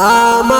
আমার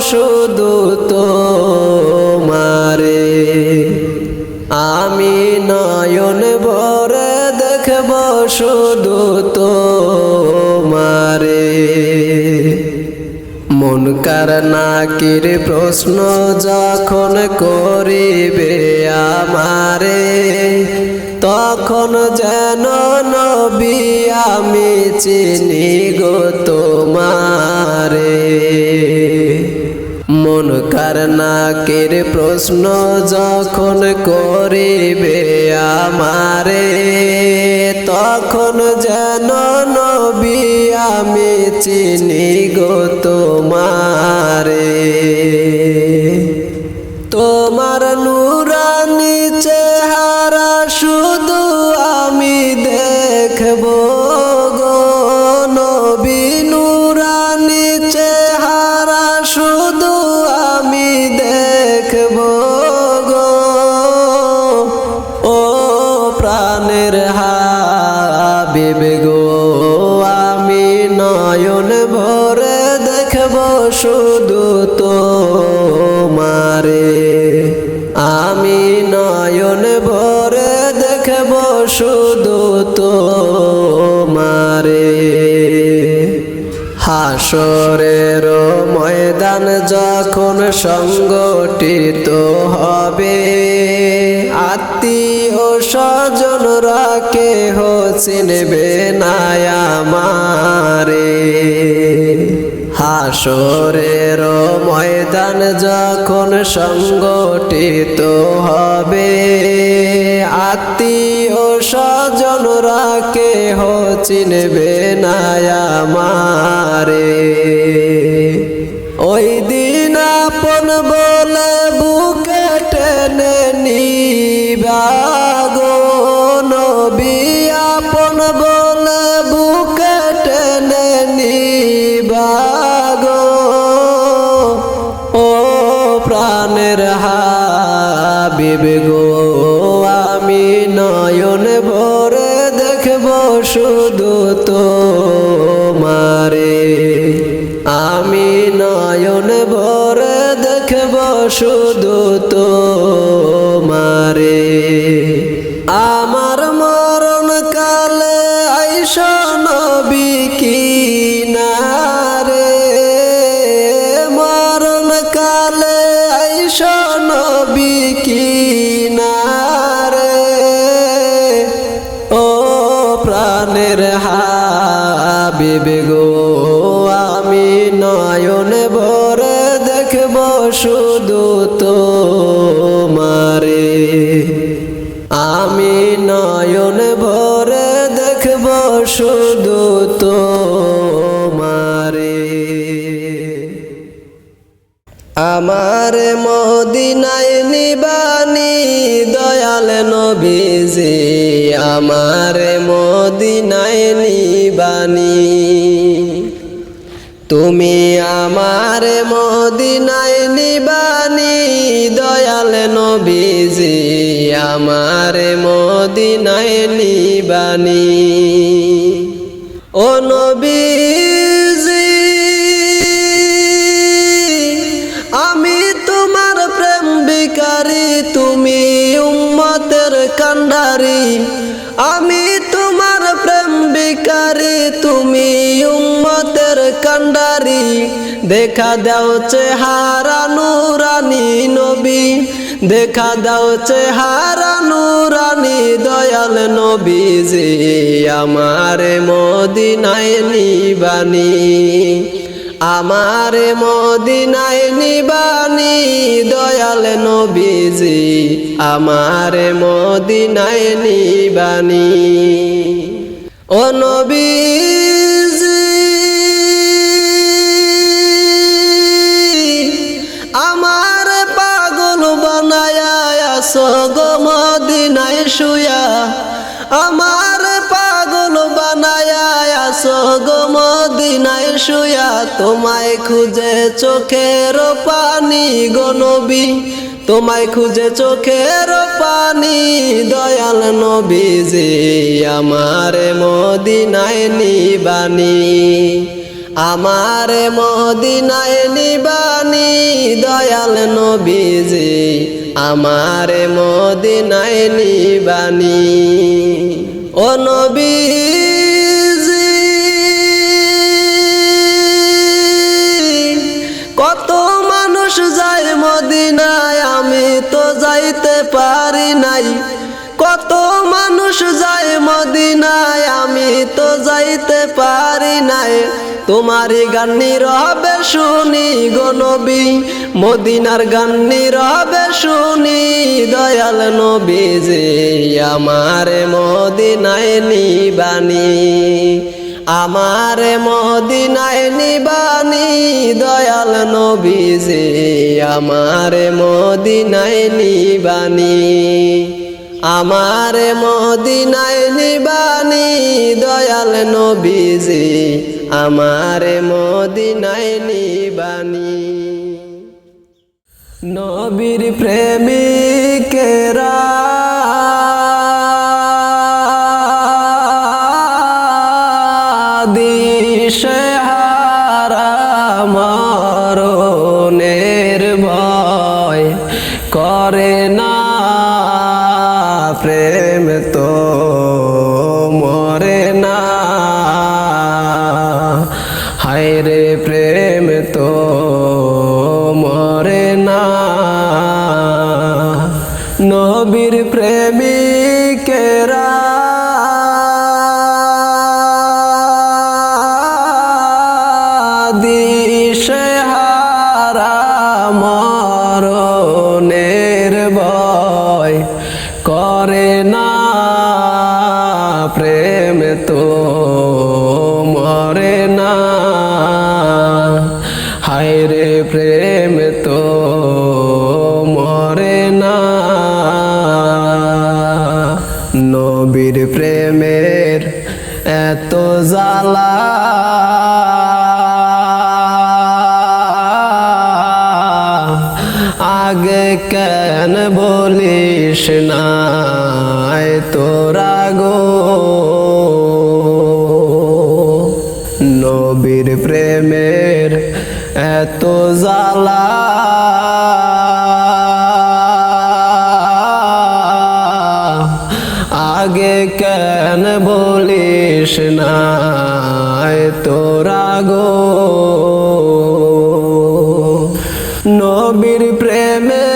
শুধু তো মারে আমি নয়ন ভরে দেখব শুধু তো মারে মন কার নাকির প্রশ্ন যখন করিবে আমারে, তখন যেন নবী আমি চিনি গো তোমারে। নাকের প্রশ্ন যখন করিবে আমারে তখন যেন নবী আমি চিনি গো তোমারে। শুধু তো মারে হাসরের ময়দান যখন সংগঠিত হবে আত্মীয় স্বজনরা কেহ চিনবে না আমারে হাসরের ময়দান যখন সংগঠিত হবে আত্মীয় স্বজনরা কেহ চিনবে না আমারে। ওই দিন হাবিব গো, আমি নয়ন ভরে দেখব শুধু তো মারে আমি নয়ন ভরে দেখব শুধু তো মারে আমার মরণ কালে আইস নবী কি নারে মরণ কালে আইস নবী আমার মদিনায় নিবানি দয়াল নবীজি, আমার মদিনায় নিবানি। তুমি আমার মদিনায় নিবানি দয়াল নবীজি, আমার মদিনায় নিবানি। ও নবীজি দেখা দাও চেহারা নুরানি নবী। দেখা দাও চেহারা নুরানি দয়াল নবীজি, আমার মদিনায় নিবানি। আমার মদিনায় নিবানি দয়াল নবীজি, আমার মদিনায় নিবানি। ও নবীজি মদিনায় শুয়া, আমার পাগল বানায়া আসো গো মদিনায় শুয়া। তোমায় খুঁজে চোখের পানি গো নবী, তোমায় খুঁজে চোখের পানি দয়াল নবীজি, আমার মদিনায় নিবানি, আমার মদিনায় নিবানি দয়াল নবীজি। আমার মদিনায় নিবানি। ও নবীজি, কত মানুষ যায় মদিনায়, আমি তো যাইতে পারি নাই। কত মানুষ যায় মদিনায়, আমি তো যাইতে পারি নাই। তোমারই গান্নি রবে শুনি গনবী মদিনার গান্নি রবে শুনি, দয়াল নবী যে আমার মদিনায় নিবানি, আমার মদিনায় নিবানি, দয়াল নবীজি আমার মদিনায় নিবানি, আমার মদিনায় নিবানি, দয়াল নবীজি আমার মদিনায় নিবানি। নবীর প্রেমিকেরা প্রেম তো মরে না। হায় রে, প্রেম তো মরে না। নবীর প্রেমের এত জ্বালা। আগে কেন বলিস না তোরা গো? এত জ্বালা। আগে কেন বলিস না তোরা গো? নবীর প্রেমে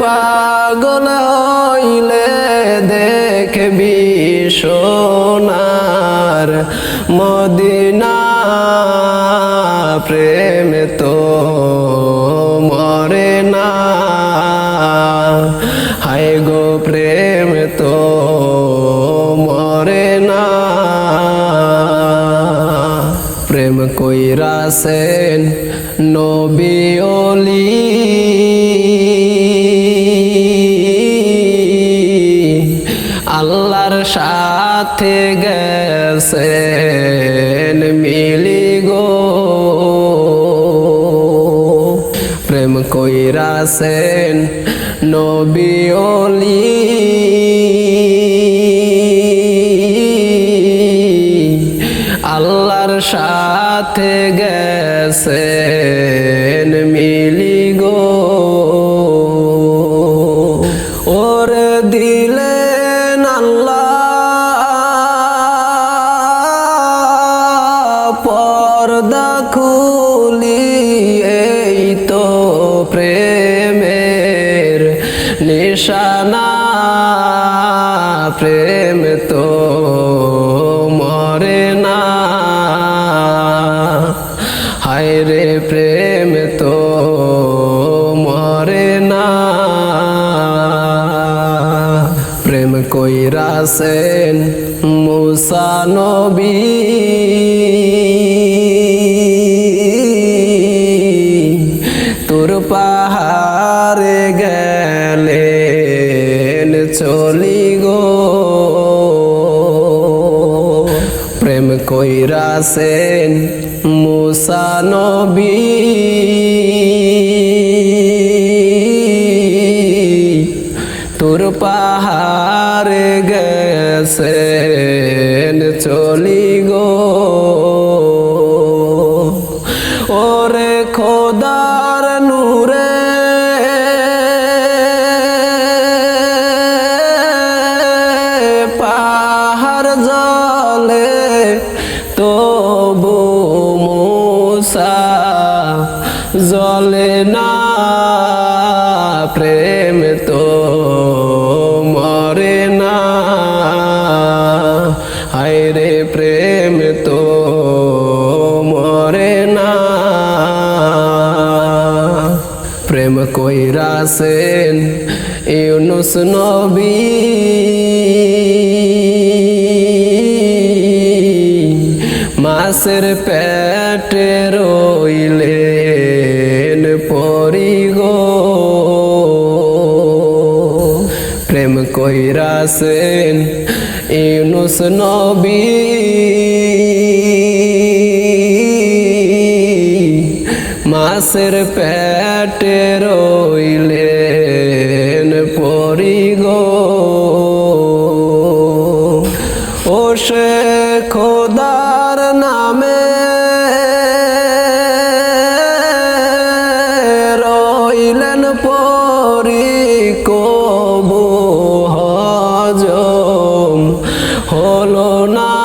পাগল মদিনা প্রেম তো মরে না। হায় গো প্রেম তো মরে না। প্রেম কইরাছেন নবী অলি। আল্লাহর সাথে গেছেন মিলি গো। প্রেম কইরাছেন নবী অলি। আল্লাহর সাথে গেছেন প্রেম তো মরে না। হায় রে প্রেম তো মরে না। প্রেম কইরাছেন মুসা নবী। তোর পাহাড়ে গেলেন চলি কইরাছেন মুসানবী তোর পাহাড় গেছেন চলি কইরাছেন ইউনুস নবী। মাসের পেটে রইলেন পরি গো কইরাছেন ইউনুস নবী। মাসের পেটে রইলেন পরি গো ও সে খোদার নামে রইলেন পরি কবু হজম হলো না